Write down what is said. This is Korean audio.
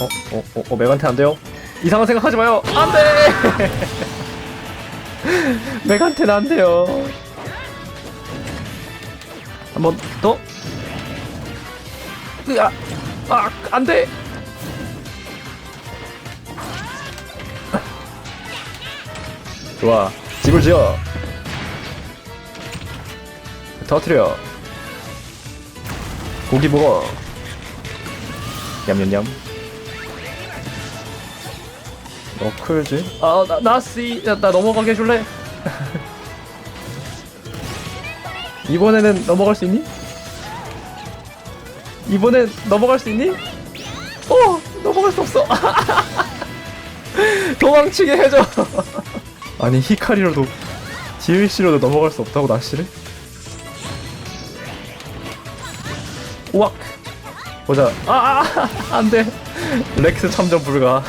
어, 어, 어, 어, 맥한테 안 돼요? 이상한 생각하지 마요. 안 돼. 맥한테는 안 돼요. 한 번 더. 으아, 아, 안 돼. 좋아, 집을 지어. 터트려. 고기 먹어. 냠냠냠. 너클즈? 아, 나, 나씨. 야, 나 넘어가게 해줄래? 이번에는 넘어갈 수 있니? 이번엔 넘어갈 수 있니? 어! 넘어갈 수 없어! 도망치게 해줘! 아니, 히카리로도, DLC로도 넘어갈 수 없다고, 낚시를? 우악! 보자. 아, 아, 아, 안 돼. 렉스 참전 불가.